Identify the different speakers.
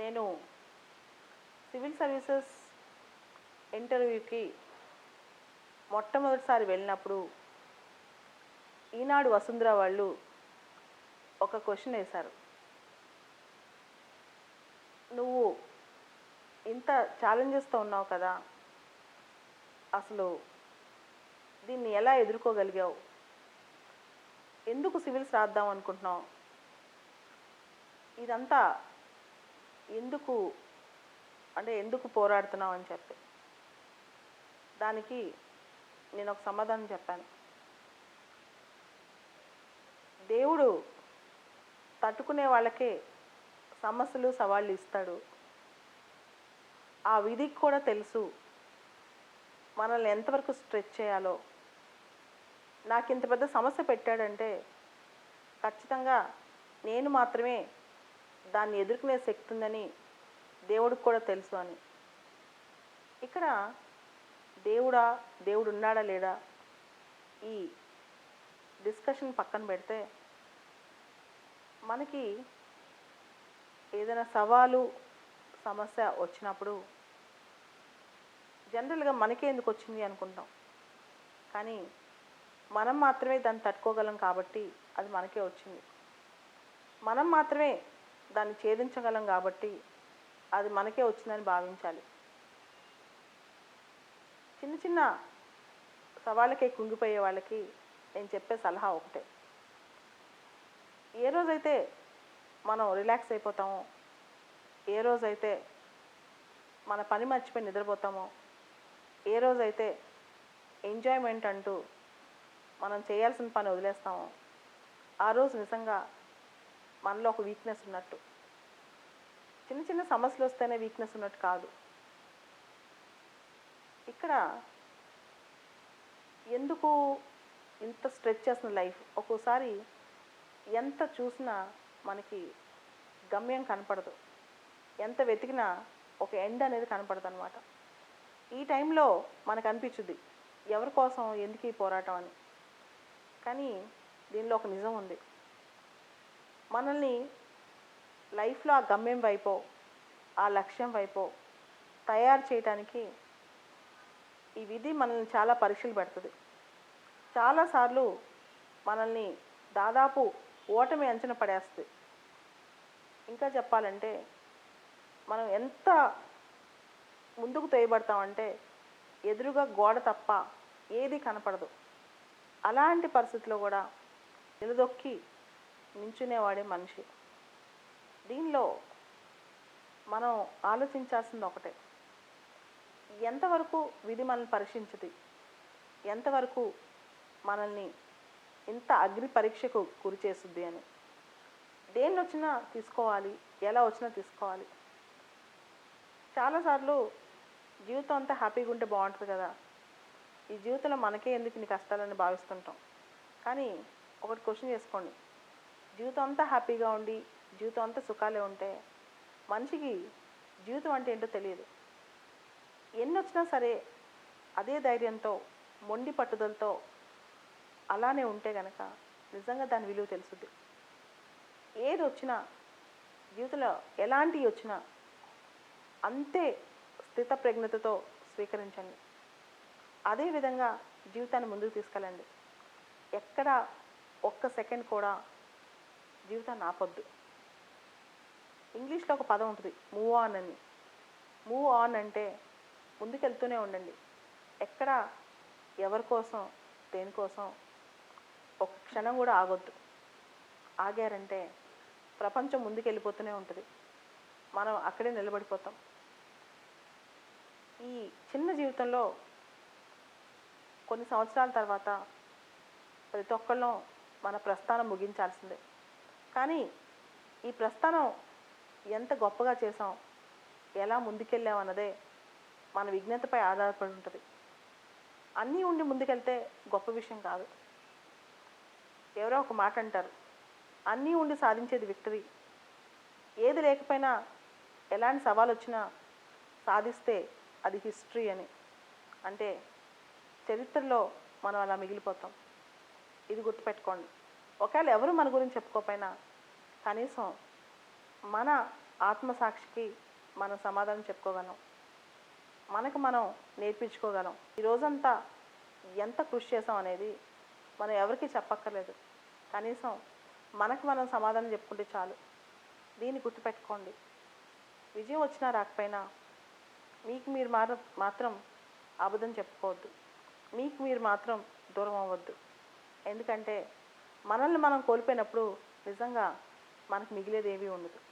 Speaker 1: నేను civil services ఇంటర్వ్యూకి మొట్టమొదటిసారి వెళ్ళినప్పుడు ఈనాడు వసుంధర వాళ్ళు ఒక క్వశ్చన్ వేశారు. నువ్వు ఇంత ఛాలెంజెస్తో ఉన్నావు కదా అసలు దీన్ని ఎలా ఎదుర్కోగలిగావు? ఎందుకు సివిల్స్ రాద్దాం అనుకుంటున్నావు? ఇదంతా ఎందుకు అంటే ఎందుకు పోరాడుతున్నావు అని చెప్పి. దానికి నేను ఒక సమాధానం చెప్పాను. దేవుడు తట్టుకునే వాళ్ళకే సమస్యలు సవాళ్ళు ఇస్తాడు. ఆ విధికి కూడా తెలుసు మనల్ని ఎంతవరకు స్ట్రెచ్ చేయాలో. నాకు ఇంత పెద్ద సమస్య పెట్టాడంటే ఖచ్చితంగా నేను మాత్రమే దాన్ని ఎదుర్కొనే శక్తి ఉందని దేవుడికి కూడా తెలుసు అని. ఇక్కడ దేవుడా దేవుడు ఉన్నాడా లేడా ఈ డిస్కషన్ పక్కన పెడితే మనకి ఏదైనా సవాలు సమస్య వచ్చినప్పుడు జనరల్గా మనకే ఎందుకు వచ్చింది అనుకుంటాం. కానీ మనం మాత్రమే దాన్ని తట్టుకోగలం కాబట్టి అది మనకే వచ్చింది. మనం మాత్రమే దాన్ని ఛేదించగలం కాబట్టి అది మనకే వచ్చిందని భావించాలి. చిన్న చిన్న సవాళ్ళకే కుంగిపోయే వాళ్ళకి నేను చెప్పే సలహా ఒకటే. ఏ రోజైతే మనం రిలాక్స్ అయిపోతామో ఏ రోజైతే మన పని మర్చిపోయి నిద్రపోతామో ఏ రోజైతే ఎంజాయ్మెంట్ అంటూ మనం చేయాల్సిన పని వదిలేస్తామో ఆ రోజు నిజంగా మనలో ఒక వీక్నెస్ ఉన్నట్టు. చిన్న చిన్న సమస్యలు వస్తేనే వీక్నెస్ ఉన్నట్టు కాదు. ఇక్కడ ఎందుకు ఇంత స్ట్రెచ్ చేస్తున్న లైఫ్ ఒక్కోసారి ఎంత చూసినా మనకి గమ్యం కనపడదు. ఎంత వెతికినా ఒక ఎండ్ అనేది కనపడదు అనమాట ఈ టైంలో మనకు అనిపించుద్ది ఎవరి కోసం ఎందుకు ఈ పోరాటం అని? కానీ దీనిలో ఒక నిజం ఉంది. మనల్ని లైఫ్లో ఆ గమ్యం వైపో ఆ లక్ష్యం వైపో తయారు చేయడానికి ఈ విధి మనల్ని చాలా పరీక్షలు పెడుతుంది. చాలాసార్లు మనల్ని దాదాపు ఓటమి అంచన పడేస్తుంది. ఇంకా చెప్పాలంటే మనం ఎంత ముందుకు తోయబడతామంటే ఎదురుగా గోడ తప్ప ఏది కనపడదు. అలాంటి పరిస్థితిలో కూడా నిలదొక్కి నించునేవాడే మనిషి. దీనిలో మనం ఆలోచించాల్సింది ఒకటే. ఎంతవరకు విధి మనల్ని పరీక్షించుది ఎంతవరకు మనల్ని ఇంత అగ్ని పరీక్షకు గురి చేస్తుంది అని? దేన్ని వచ్చినా తీసుకోవాలి ఎలా వచ్చినా తీసుకోవాలి. చాలాసార్లు జీవితం అంతా హ్యాపీగా ఉంటే బాగుంటుంది కదా. ఈ జీవితంలో మనకే ఎందుకు ఇన్ని కష్టాలని భావిస్తుంటాం? కానీ ఒకటి క్వశ్చన్ చేసుకోండి. జీవితం అంతా హ్యాపీగా ఉండి జీవితం అంతా సుఖాలే ఉంటే మనిషికి జీవితం అంటే ఏంటో తెలియదు. ఎన్ని వచ్చినా సరే అదే ధైర్యంతో మొండి పట్టుదలతో అలానే ఉంటే కనుక నిజంగా దాని విలువ తెలుసుద్ది. ఏది వచ్చినా జీవితంలో ఎలాంటివి వచ్చినా అంతే స్థిత ప్రజ్ఞతతో స్వీకరించండి. అదేవిధంగా జీవితాన్ని ముందుకు తీసుకెళ్ళండి. ఎక్కడ ఒక్క సెకండ్ కూడా జీవితాన్ని ఆపొద్దు ఇంగ్లీష్లో ఒక పదం ఉంటుంది మూవ్ ఆన్ అని. మూవ్ ఆన్ అంటే ముందుకెళ్తూనే ఉండండి. ఎక్కడ ఎవరి కోసం దేనికోసం ఒక క్షణం కూడా ఆగొద్దు. ఆగారంటే ప్రపంచం ముందుకెళ్ళిపోతూనే ఉంటుంది. మనం అక్కడే నిలబడిపోతాం. ఈ చిన్న జీవితంలో కొన్ని సంవత్సరాల తర్వాత ప్రతి ఒక్కళ్ళం మన ప్రస్థానం ముగించాల్సిందే. కానీ ఈ ప్రస్థానం ఎంత గొప్పగా చేసాం ఎలా ముందుకెళ్ళాం అన్నదే మన విజ్ఞతపై ఆధారపడి ఉంటుంది. అన్నీ ఉండి ముందుకెళ్తే గొప్ప విషయం కాదు. ఎవరో ఒక మాట అంటారు అన్నీ ఉండి సాధించేది విక్టరీ ఏది లేకపోయినా ఎలాంటి సవాలు వచ్చినా సాధిస్తే అది హిస్టరీ అని. అంటే చరిత్రలో మనం అలా మిగిలిపోతాం. ఇది గుర్తుపెట్టుకోండి. ఒకవేళ ఎవరు మన గురించి చెప్పుకోకపోయినా కనీసం మన ఆత్మసాక్షికి మనం సమాధానం చెప్పుకోగలం. మనకు మనం నేర్పించుకోగలం. ఈ రోజంతా ఎంత కృషి చేసాం అనేది మనం ఎవరికి చెప్పక్కర్లేదు. కనీసం మనకు మనం సమాధానం చెప్పుకుంటే చాలు. దీన్ని గుర్తుపెట్టుకోండి. విజయం వచ్చినా రాకపోయినా మీకు మీరు మార మాత్రం అబద్ధం చెప్పుకోవద్దు. మీకు మీరు మాత్రం దూరం అవ్వద్దు. ఎందుకంటే మనల్ని మనం కోల్పోయినప్పుడు నిజంగా మనకు మిగిలేది ఏమీ ఉండదు.